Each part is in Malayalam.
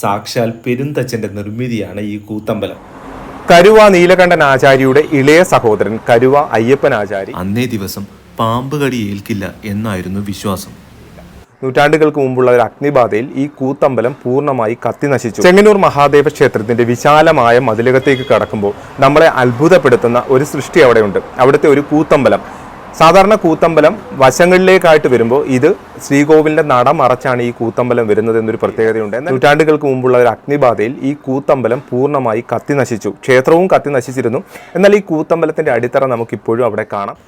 സാക്ഷാൽ പെരുന്തച്ഛന്റെ നിർമ്മിതിയാണ് ഈ കൂത്തമ്പലം. കരുവ നീലകണ്ഠൻ ആചാര്യയുടെ ഇളയ സഹോദരൻ കരുവ അയ്യപ്പൻ ആചാരി. അന്നേ ദിവസം പാമ്പ് കടി ഏൽക്കില്ല എന്നായിരുന്നു വിശ്വാസം. നൂറ്റാണ്ടുകൾക്ക് മുമ്പുള്ള ഒരു അഗ്നിബാധയിൽ ഈ കൂത്തമ്പലം പൂർണമായി കത്തി നശിച്ചു. ചെങ്ങന്നൂർ മഹാദേവ ക്ഷേത്രത്തിന്റെ വിശാലമായ മതിലകത്തേക്ക് കടക്കുമ്പോൾ നമ്മളെ അത്ഭുതപ്പെടുത്തുന്ന ഒരു സൃഷ്ടി അവിടെയുണ്ട്. അവിടുത്തെ ഒരു കൂത്തമ്പലം. സാധാരണ കൂത്തമ്പലം വശങ്ങളിലേക്കായിട്ട് വരുമ്പോൾ ഇത് ശ്രീകോവിലിന്റെ നട മറച്ചാണ് ഈ കൂത്തമ്പലം വരുന്നത് എന്നൊരു പ്രത്യേകതയുണ്ട്. നൂറ്റാണ്ടുകൾക്ക് മുമ്പുള്ള ഒരു അഗ്നിബാധയിൽ ഈ കൂത്തമ്പലം പൂർണമായി കത്തി നശിച്ചു. ക്ഷേത്രവും കത്തി നശിച്ചിരുന്നു. എന്നാൽ ഈ കൂത്തമ്പലത്തിന്റെ അടിത്തറ നമുക്കിപ്പോഴും അവിടെ കാണാം.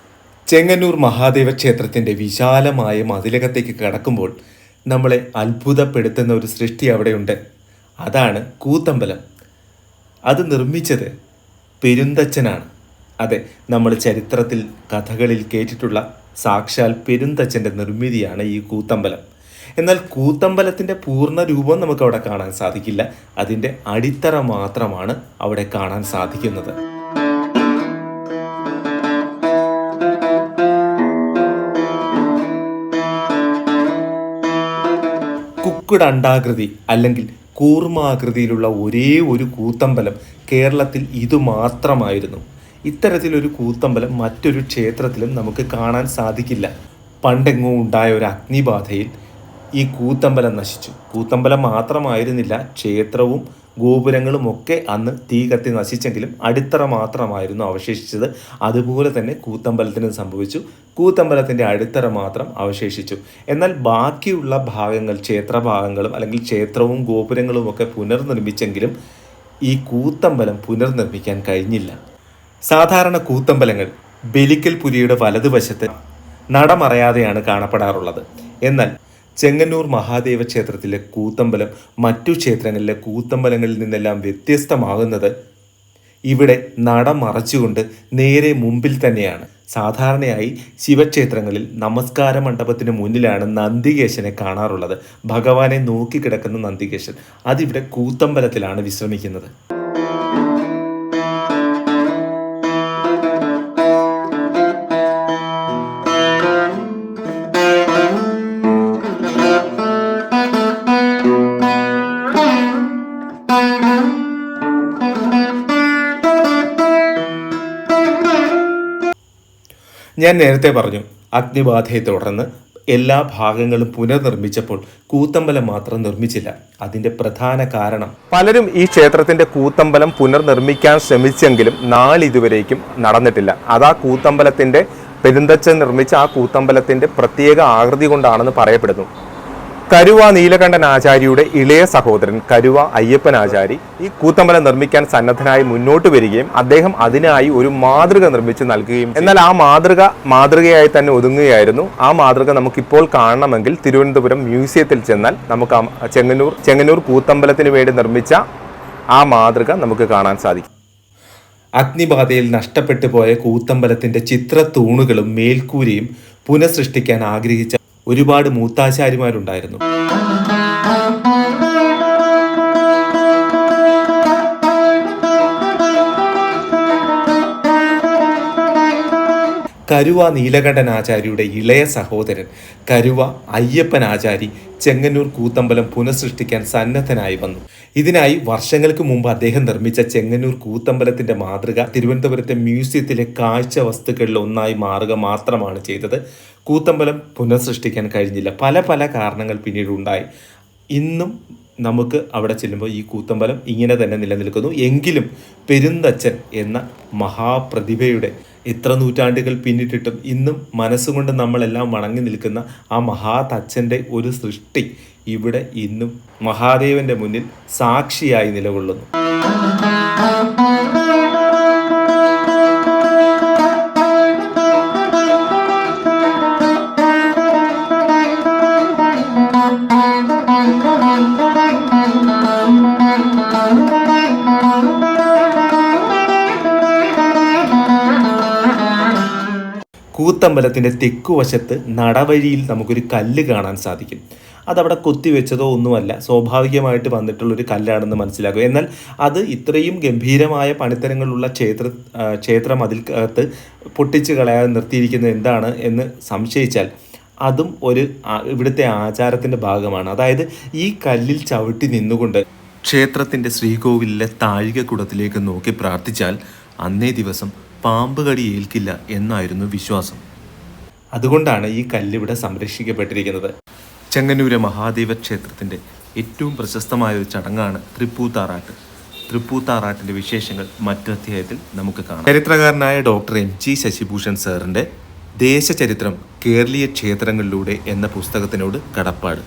ചെങ്ങന്നൂർ മഹാദേവ ക്ഷേത്രത്തിന്റെ വിശാലമായ മതിലകത്തേക്ക് കടക്കുമ്പോൾ നമ്മളെ അത്ഭുതപ്പെടുത്തുന്ന ഒരു സൃഷ്ടി അവിടെയുണ്ട്. അതാണ് കൂത്തമ്പലം. അത് നിർമ്മിച്ചത് പെരുന്തച്ഛനാണ്. അതെ നമ്മൾ ചരിത്രത്തിൽ കഥകളിൽ കേട്ടിട്ടുള്ള സാക്ഷാൽ പെരുന്തച്ഛന്റെ നിർമ്മിതിയാണ് ഈ കൂത്തമ്പലം. എന്നാൽ കൂത്തമ്പലത്തിന്റെ പൂർണ രൂപം നമുക്ക് അവിടെ കാണാൻ സാധിക്കില്ല. അതിന്റെ അടിത്തറ മാത്രമാണ് അവിടെ കാണാൻ സാധിക്കുന്നത്. കുക്കുട അണ്ടാകൃതി അല്ലെങ്കിൽ കൂർമാകൃതിയിലുള്ള ഒരേ ഒരു കൂത്തമ്പലം കേരളത്തിൽ ഇതു മാത്രമായിരുന്നു ഇത്തരത്തിലൊരു കൂത്തമ്പലം മറ്റൊരു ക്ഷേത്രത്തിലും നമുക്ക് കാണാൻ സാധിക്കില്ല. പണ്ടെങ്ങോ ഉണ്ടായ ഒരു അഗ്നിബാധയിൽ ഈ കൂത്തമ്പലം നശിച്ചു. കൂത്തമ്പലം മാത്രമായിരുന്നില്ല ക്ഷേത്രവും ഗോപുരങ്ങളും ഒക്കെ അന്ന് തീ കത്തി നശിച്ചെങ്കിലും അടിത്തറ മാത്രമായിരുന്നു അവശേഷിച്ചത്. അതുപോലെ തന്നെ കൂത്തമ്പലത്തിന് സംഭവിച്ചു. കൂത്തമ്പലത്തിന്റെ അടിത്തറ മാത്രം അവശേഷിച്ചു. എന്നാൽ ബാക്കിയുള്ള ഭാഗങ്ങൾ ക്ഷേത്രഭാഗങ്ങളും അല്ലെങ്കിൽ ക്ഷേത്രവും ഗോപുരങ്ങളും ഒക്കെ പുനർനിർമ്മിച്ചെങ്കിലും ഈ കൂത്തമ്പലം പുനർനിർമ്മിക്കാൻ കഴിഞ്ഞില്ല. സാധാരണ കൂത്തമ്പലങ്ങൾ ബലിക്കൽ പുരിയുടെ വലതുവശത്ത് നടമറയാതെയാണ് കാണപ്പെടാറുള്ളത്. എന്നാൽ ചെങ്ങന്നൂർ മഹാദേവ ക്ഷേത്രത്തിലെ കൂത്തമ്പലം മറ്റു ക്ഷേത്രങ്ങളിലെ കൂത്തമ്പലങ്ങളിൽ നിന്നെല്ലാം വ്യത്യസ്തമാകുന്നത് ഇവിടെ നട മറച്ചുകൊണ്ട് നേരെ മുമ്പിൽ തന്നെയാണ്. സാധാരണയായി ശിവക്ഷേത്രങ്ങളിൽ നമസ്കാര മണ്ഡപത്തിന് മുന്നിലാണ് നന്ദികേശനെ കാണാറുള്ളത്. ഭഗവാനെ നോക്കിക്കിടക്കുന്ന നന്ദികേശൻ. അതിവിടെ കൂത്തമ്പലത്തിലാണ് വിശ്രമിക്കുന്നത്. ഞാൻ നേരത്തെ പറഞ്ഞു അഗ്നിബാധയെ തുടർന്ന് എല്ലാ ഭാഗങ്ങളും പുനർനിർമ്മിച്ചപ്പോൾ കൂത്തമ്പലം മാത്രം നിർമ്മിച്ചില്ല. അതിന്റെ പ്രധാന കാരണം പലരും ഈ ക്ഷേത്രത്തിന്റെ കൂത്തമ്പലം പുനർനിർമ്മിക്കാൻ ശ്രമിച്ചെങ്കിലും നാളിതുവരേക്കും നടന്നിട്ടില്ല. അതാ കൂത്തമ്പലത്തിന്റെ പെരുന്തച്ഛൻ നിർമ്മിച്ച ആ കൂത്തമ്പലത്തിന്റെ പ്രത്യേക ആകൃതി കൊണ്ടാണെന്ന് പറയപ്പെടുന്നു. കരുവ നീലകണ്ഠൻ ആചാര്യയുടെ ഇളയ സഹോദരൻ കരുവ അയ്യപ്പൻ ആചാരി ഈ കൂത്തമ്പലം നിർമ്മിക്കാൻ സന്നദ്ധനായി മുന്നോട്ട് വരികയും അദ്ദേഹം അതിനായി ഒരു മാതൃക നിർമ്മിച്ച് നൽകുകയും എന്നാൽ ആ മാതൃക മാതൃകയായി തന്നെ ഒതുങ്ങുകയായിരുന്നു. ആ മാതൃക നമുക്കിപ്പോൾ കാണണമെങ്കിൽ തിരുവനന്തപുരം മ്യൂസിയത്തിൽ ചെന്നാൽ നമുക്ക് ചെങ്ങന്നൂർ ചെങ്ങന്നൂർ കൂത്തമ്പലത്തിന് വേണ്ടി നിർമ്മിച്ച ആ മാതൃക നമുക്ക് കാണാൻ സാധിക്കും. അഗ്നിബാധയിൽ നഷ്ടപ്പെട്ടു പോയ കൂത്തമ്പലത്തിന്റെ ചിത്രത്തൂണുകളും മേൽക്കൂരയും പുനഃസൃഷ്ടിക്കാൻ ആഗ്രഹിച്ച ഒരുപാട് മൂത്താശാരിമാരുണ്ടായിരുന്നു. കരുവ നീലകണ്ഠൻ ആചാര്യയുടെ ഇളയ സഹോദരൻ കരുവ അയ്യപ്പൻ ആചാരി ചെങ്ങന്നൂർ കൂത്തമ്പലം പുനഃസൃഷ്ടിക്കാൻ സന്നദ്ധനായി വന്നു. ഇതിനായി വർഷങ്ങൾക്ക് മുമ്പ് അദ്ദേഹം നിർമ്മിച്ച ചെങ്ങന്നൂർ കൂത്തമ്പലത്തിന്റെ മാതൃക തിരുവനന്തപുരത്തെ മ്യൂസിയത്തിലെ കാഴ്ച വസ്തുക്കളിൽ ഒന്നായി മാറുക മാത്രമാണ് ചെയ്തത്. കൂത്തമ്പലം പുനഃസൃഷ്ടിക്കാൻ കഴിഞ്ഞില്ല. പല പല കാരണങ്ങൾ പിന്നീട് ഉണ്ടായി. ഇന്നും നമുക്ക് അവിടെ ചെല്ലുമ്പോൾ ഈ കൂത്തമ്പലം ഇങ്ങനെ തന്നെ നിലനിൽക്കുന്നു. എങ്കിലും പെരുന്തച്ഛൻ എന്ന മഹാപ്രതിഭയുടെ ഇത്ര നൂറ്റാണ്ടുകൾ പിന്നിട്ടിട്ടും ഇന്നും മനസ്സുകൊണ്ട് നമ്മളെല്ലാം വണങ്ങി നിൽക്കുന്ന ആ മഹാതച്ഛന്റെ ഒരു സൃഷ്ടി ഇവിടെ ഇന്നും മഹാദേവന്റെ മുന്നിൽ സാക്ഷിയായി നിലകൊള്ളുന്നു. കൂത്തമ്പലത്തിന്റെ തെക്കുവശത്ത് നടവഴിയിൽ നമുക്കൊരു കല്ല് കാണാൻ സാധിക്കും. അതവിടെ കൊത്തിവെച്ചതോ ഒന്നുമല്ല സ്വാഭാവികമായിട്ട് വന്നിട്ടുള്ളൊരു കല്ലാണെന്ന് മനസ്സിലാക്കും. എന്നാൽ അത് ഇത്രയും ഗംഭീരമായ പണിത്തരങ്ങളുള്ള ക്ഷേത്ര ക്ഷേത്രം അതിൽക്കകത്ത് പൊട്ടിച്ച് കളയാതെ നിർത്തിയിരിക്കുന്നത് എന്താണ് എന്ന് സംശയിച്ചാൽ അതും ഒരു ഇവിടുത്തെ ആചാരത്തിന്റെ ഭാഗമാണ്. അതായത് ഈ കല്ലിൽ ചവിട്ടി നിന്നുകൊണ്ട് ക്ഷേത്രത്തിന്റെ ശ്രീകോവിലിലെ താഴികക്കുടത്തിലേക്ക് നോക്കി പ്രാർത്ഥിച്ചാൽ അന്നേ ദിവസം പാമ്പ് കടി ഏൽക്കില്ല എന്നായിരുന്നു വിശ്വാസം. അതുകൊണ്ടാണ് ഈ കല്ലിവിടെ സംരക്ഷിക്കപ്പെട്ടിരിക്കുന്നത്. ചെങ്ങന്നൂരെ മഹാദേവ ക്ഷേത്രത്തിന്റെ ഏറ്റവും പ്രശസ്തമായ ഒരു ചടങ്ങാണ് തൃപ്പൂത്താറാട്ട്. തൃപ്പൂത്താറാട്ടിന്റെ വിശേഷങ്ങൾ മറ്റധ്യായത്തിൽ നമുക്ക് കാണാം. ചരിത്രകാരനായ ഡോക്ടർ എം ജി ശശിഭൂഷൺ സാറിന്റെ ദേശചരിത്രം കേരളീയ ക്ഷേത്രങ്ങളിലൂടെ എന്ന പുസ്തകത്തിനോട് കടപ്പാട്.